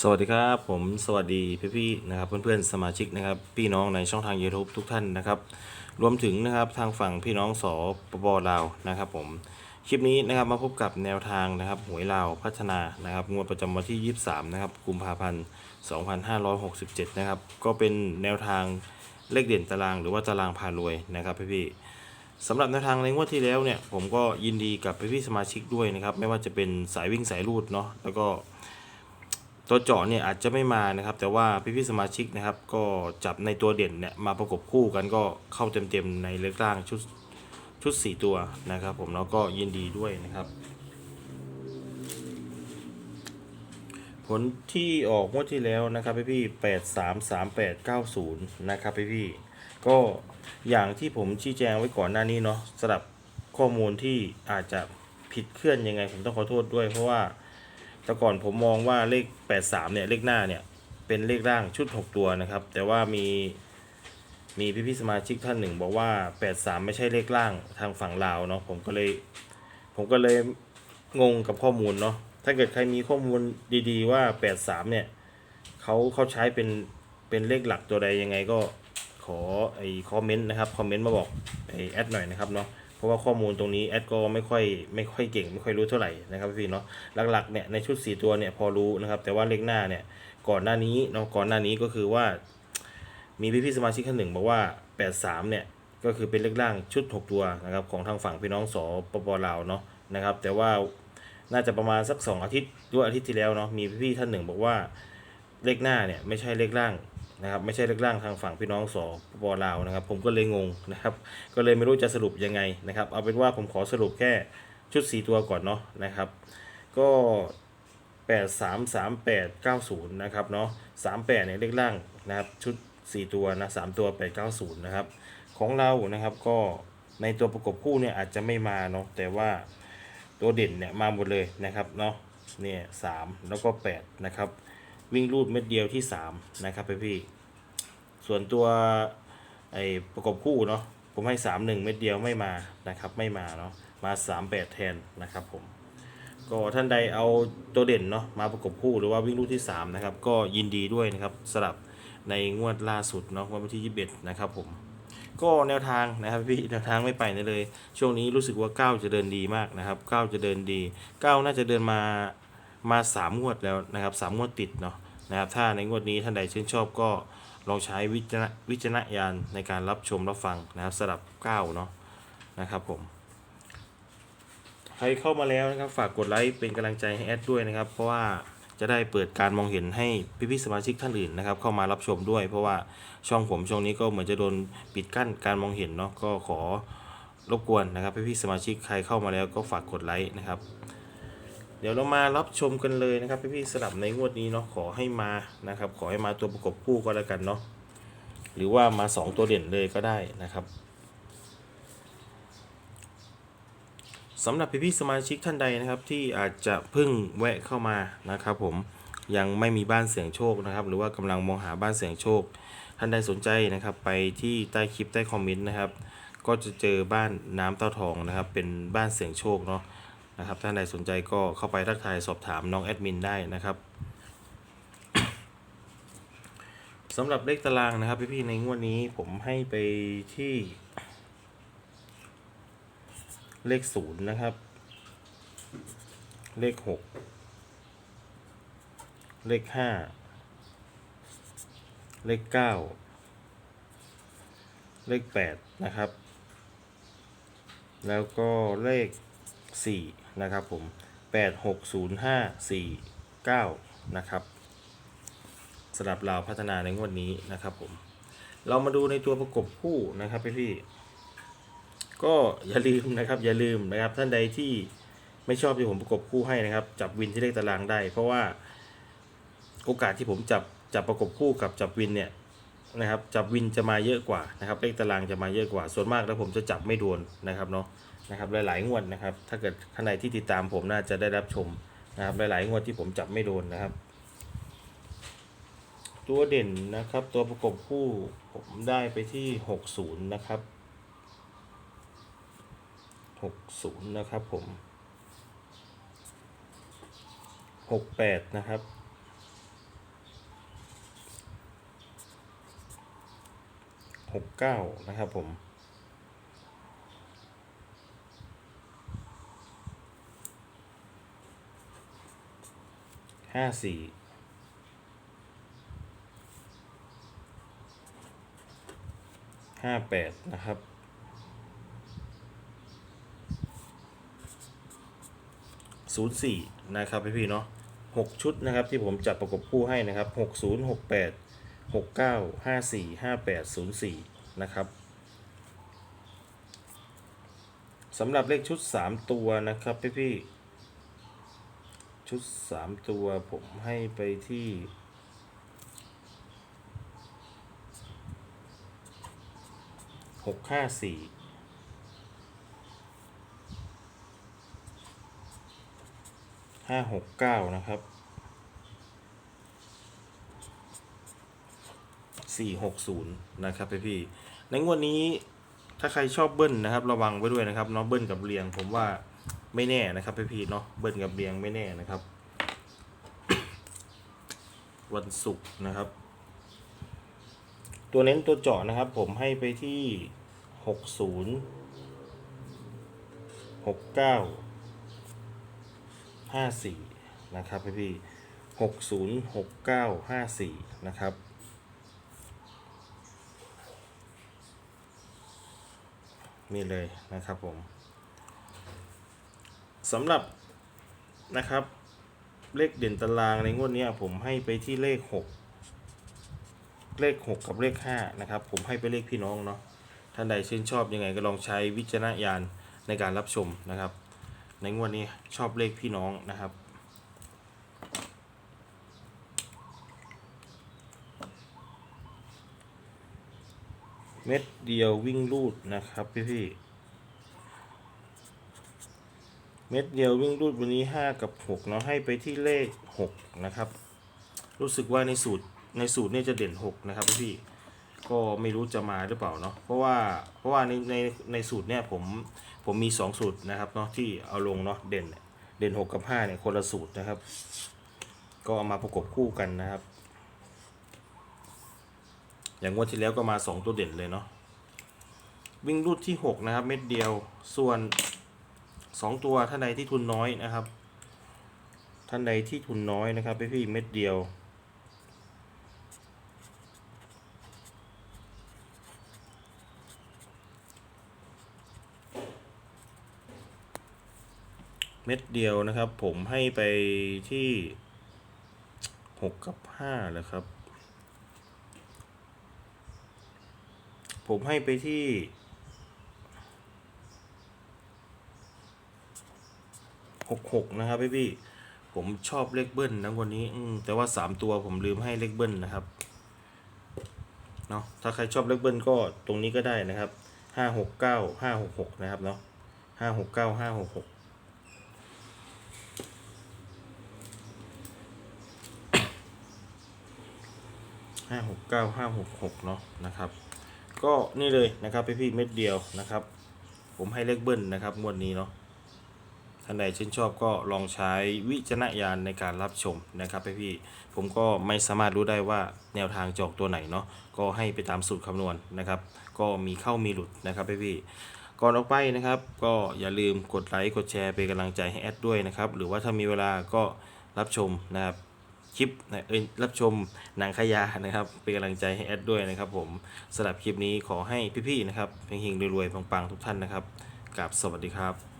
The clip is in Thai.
สวัสดีครับผมสวัสดีพี่ๆนะครับเพื่อนๆสมาชิกนะครับพี่น้องในช่องทาง YouTube ทุกท่านนะครับรวมถึงนะครับทางฝั่งพี่น้องสปปลาวนะครับผมคลิปนี้นะครับมาพบกับแนวทางนะครับหวยลาวพัฒนานะครับงวดประจำวันที่ 23นะครับกุมภาพันธ์ 2567นะครับก็เป็นแนวทางเลขเด่นตารางหรือว่าตารางพารวยนะครับพี่ๆสำหรับแนวทางในงวดที่แล้วเนี่ยผมก็ยินดีกับพี่ๆสมาชิกด้วยนะครับไม่ว่าจะเป็นสายวิ่งสายรูดเนาะแล้วก็ ตัวเจาะเนี่ยอาจจะไม่มานะครับ แต่ว่าพี่ๆสมาชิกนะครับ ก็จับในตัวเด่นเนี่ยมาประกบคู่กันก็เข้าเต็มๆในเลือกล่างชุดชุด 4 ตัวนะครับ ผมแล้วก็ยินดีด้วยนะครับ ผลที่ออกงวดที่แล้วนะครับพี่พี่แปดสามสามแปดเก้าศูนย์นะครับพี่พี่ก็อย่างที่ผมชี้แจงไว้ก่อนหน้านี้เนาะสำหรับข้อมูลที่อาจจะผิดเคลื่อนยังไงผมต้องขอโทษด้วยเพราะว่า แต่ก่อนผมมองว่าเลข 83 เนี่ย เลขหน้าเนี่ย เป็นเลขร่างชุด 6 ตัวนะครับ แต่ว่ามี มีพี่พี่สมาชิกท่านหนึ่ง บอกว่า 83 ไม่ใช่เลขล่างทางฝั่งลาวเนาะ ผมก็เลย ผมก็เลยงงกับข้อมูลเนาะ ถ้าเกิดใครมีข้อมูลดีๆว่า 83 เนี่ยเขาเขาใช้เป็น เป็นเลขหลักตัวใดยังไงก็ขอไอ้คอมเมนต์นะครับ คอมเมนต์มาบอกไอ้แอดหน่อยนะครับเนาะ เพราะว่าข้อมูลตรงนี้แอดก็ไม่ค่อยไม่ค่อยเก่งไม่ค่อยรู้เท่าไหร่นะครับพี่เนาะหลักๆเนี่ยในชุด 4 ตัวเนี่ยพอรู้นะครับ แต่ว่าเลขหน้าเนี่ยก่อนหน้านี้เนาะก่อนหน้านี้ก็คือว่า มีพี่ๆสมาชิกท่านหนึ่งบอกว่า 83 เนี่ยก็คือเป็นเลขล่างชุด 6 ตัวนะครับของทางฝั่งพี่น้องสปปลาวเนาะนะครับ แต่ว่าน่าจะประมาณสัก 2 อาทิตย์ด้วยอาทิตย์ที่แล้วเนาะมีพี่ๆท่านหนึ่งบอกว่าเลขหน้าเนี่ยไม่ใช่เลขล่าง นะครับไม่ใช่เลขล่างทางฝั่งพี่น้องสปปลาวนะครับ ผมก็เลยงงนะครับ ก็เลยไม่รู้จะสรุปยังไงนะครับ เอาเป็นว่าผมขอสรุปแค่ชุด 4 ตัวก่อนเนาะนะครับ ก็ 8 3 3 8 9 0 นะครับเนาะ38เนี่ยเลขล่างนะครับชุด 4 ตัวนะ3ตัว 8 9 0 นะครับ ของเรานะครับก็ในตัวประกบคู่เนี่ยอาจจะไม่มาเนาะแต่ว่าตัวเด่นเนี่ยมาหมดเลยนะครับเนาะเนี่ยสามแล้วก็ 8 นะครับ วิ่งรูดเม็ดเดียวที่3นะครับพี่พี่ ส่วนตัวไอ้ประกบคู่เนาะผมให้3 1เม็ดเดียวไม่มานะครับ ไม่มาเนาะมา3 8แปดแทนนะครับผมก็ท่านใดเอาตัวเด่นเนาะมาประกบคู่หรือว่าวิ่งลูกที่3นะครับ ก็ยินดีด้วยนะครับสลับในงวดล่าสุดเนาะวันที่21นะครับผมก็แนวทางนะครับพี่แนวทางไม่ไปไหนเลย ช่วงนี้รู้สึกว่าก้าวจะเดินดีมากนะครับก้าวจะเดินดีก้าวน่าจะเดินมา มาสามงวดแล้วนะครับสามงวดติดเนาะนะครับถ้าในงวดนี้ท่านใดชื่นชอบก็ลองใช้วิจารณวิจารณญาณในการรับชมรับฟังนะครับสลับก้าวเนาะนะครับผมใครเข้ามาแล้วนะครับฝากกดไลค์เป็นกำลังใจให้แอดด้วยนะครับ เพราะว่าจะได้เปิดการมองเห็นให้พี่ๆสมาชิกท่านอื่นนะครับ เข้ามารับชมด้วย เพราะว่าช่องผมช่องนี้ก็เหมือนจะโดนปิดกั้นการมองเห็นเนาะก็ขอรบกวนนะครับพี่ๆสมาชิกใครเข้ามาแล้วก็ฝากกดไลค์นะครับ เดี๋ยวเรามารับชมกันเลยนะครับพี่ๆสลับในงวดนี้เนาะขอให้มานะครับ ขอให้มาตัวประกบคู่ก็แล้วกันเนาะหรือว่ามาสองตัวเด่นเลยก็ได้นะครับสำหรับพี่ๆสมาชิกท่านใดนะครับ ที่อาจจะเพิ่งแวะเข้ามานะครับ ผมยังไม่มีบ้านเสียงโชคนะครับ หรือว่ากำลังมองหาบ้านเสียงโชค ท่านใดสนใจนะครับ ไปที่ใต้คลิปใต้คอมเมนต์นะครับ ก็จะเจอบ้านน้ำเต้าทองนะครับ เป็นบ้านเสียงโชคเนาะ นะครับท่านใดสนใจก็เข้าไปทักทายสอบถามน้องแอดมินได้นะครับสำหรับเลขตารางนะครับพี่ๆในงวดนี้ผมให้ไปที่ เลขศูนย์นะครับ เลขหกเลขห้าเลขเก้าเลขแปดนะครับ แล้วก็เลขสี่ นะครับผมแปดหกศูนย์ห้าสี่เก้านะครับสำหรับเราพัฒนาในงวดนี้นะครับผม เรามาดูในตัวประกบคู่นะครับพี่พี่ก็อย่าลืมนะครับอย่าลืมนะครับท่านใดที่ไม่ชอบที่ผมประกบคู่ให้นะครับ จับวินที่เลขตารางได้ เพราะว่าโอกาสที่ผมจับจับประกบคู่กับจับวินเนี่ย นะครับจับวินจะมาเยอะกว่านะครับเลขตารางจะมาเยอะกว่า ส่วนมากแล้วผมจะจับไม่โดนนะครับเนาะนะครับหลายๆงวดนะครับ ถ้าเกิดท่านใดที่ติดตามผมน่าจะได้รับชมนะครับหลายๆงวดที่ผมจับไม่โดนนะครับ ตัวเด่นนะครับ ตัวประกบคู่ผมได้ไปที่60นะครับหกศูนย์นะครับผมหกแปดนะครับ หกเก้านะครับผม ห้าสี่ห้าแปดนะครับศูนย์สี่นะครับพี่พี่ๆเนาะหกชุดนะครับที่ผมจัดประกบคู่ให้นะครับหกศูนย์หกแปด หกเก้าห้าสี่ห้าแปดศูนย์สี่นะครับสำหรับเลขชุดสามตัวนะครับพี่พี่ชุดสามตัวผมให้ไปที่หกห้าสี่ห้าหกเก้านะครับ สี่หกศูนย์นะครับพี่พี่ในงวดนี้ถ้าใครชอบเบิ้ลนะครับ ระวังไว้ด้วยนะครับเนาะเบิ้ลกับเรียง ผมว่าไม่แน่นะครับพี่พี่เนาะเบิ้ลกับเรียงไม่แน่นะครับ วันศุกร์นะครับ ตัวเน้นตัวเจาะนะครับ ผมให้ไปที่หกศูนย์หกเก้าห้าสี่นะครับพี่พี่หกศูนย์หกเก้าห้าสี่นะครับ นี่เลยนะครับผมสำหรับนะครับ เลขเด่นตารางในงวดนี้ผมให้ไปที่เลขหกเลขหกกับเลขห้านะครับผมให้ไปเลขพี่น้องเนาะท่านใดชื่นชอบยังไงก็ลองใช้วิจารณญาณในการรับชมนะครับ ในงวดนี้ชอบเลขพี่น้องนะครับ เม็ดเดียววิ่งลูดนะครับพี่พี่เม็ดเดียววิ่งลูดวันนี้ 5 กับ6เนาะให้ไปที่เลข 6 นะครับ รู้สึกว่าในสูตรในสูตรเนี่ยจะเด่น 6 นะครับพี่พี่ก็ไม่รู้จะมาหรือเปล่าเนาะเพราะว่าเพราะว่าในในในสูตรเนี่ยผมผมมี 2 สูตรนะครับเนาะที่เอาลงเนาะเด่นเด่น 6 กับ5เนี่ยคนละสูตรนะครับ ก็เอามาประกบคู่กันนะครับ อย่างงวดที่แล้วก็มา2ตัวเด่นเลยเนาะวิ่งรูดที่6นะครับ เม็ดเดียวส่วน2ตัวท่านใดที่ทุนน้อยนะครับ ท่านใดที่ทุนน้อยนะครับพี่พี่เม็ดเดียวเม็ดเดียวนะครับ ผมให้ไปที่ 6 กับ5เลยครับ ผมให้ไปที่ หกหกนะครับพี่พี่ผมชอบเลขเบิ้ลนะวันนี้ อืแต่ว่าสามตัวผมลืมให้เลขเบิ้ลนะครับ เนาะถ้าใครชอบเลขเบิ้ลก็ตรงนี้ก็ได้นะครับห้าหกเก้าห้าหกหกนะครับเนาะห้าหกเก้าห้าหกหกห้าหกเก้าห้าหกหกเนาะนะครับ ก็นี่เลยนะครับพี่พี่เม็ดเดียวนะครับ ผมให้เลขเบิ้ลนะครับงวดนี้เนาะท่านใดชื่นชอบก็ลองใช้วิจารณญาณในการรับชมนะครับพี่ๆผมก็ไม่สามารถรู้ได้ว่าแนวทางจอกตัวไหนเนาะก็ให้ไปตามสูตรคำนวณนะครับ ก็มีเข้ามีหลุดนะครับพี่ๆก่อนออกไปนะครับ ก็อย่าลืมกดไลค์กดแชร์เป็นกำลังใจให้แอดด้วยนะครับ หรือว่าถ้ามีเวลาก็รับชมนะครับ คลิปนะเอ้ยรับชมหนังขยานะครับ เป็นกำลังใจให้แอดด้วยนะครับ ผมสำหรับคลิปนี้ขอให้พี่ๆนะครับเฮงๆรวยๆปังๆทุกท่านนะครับกับสวัสดีครับ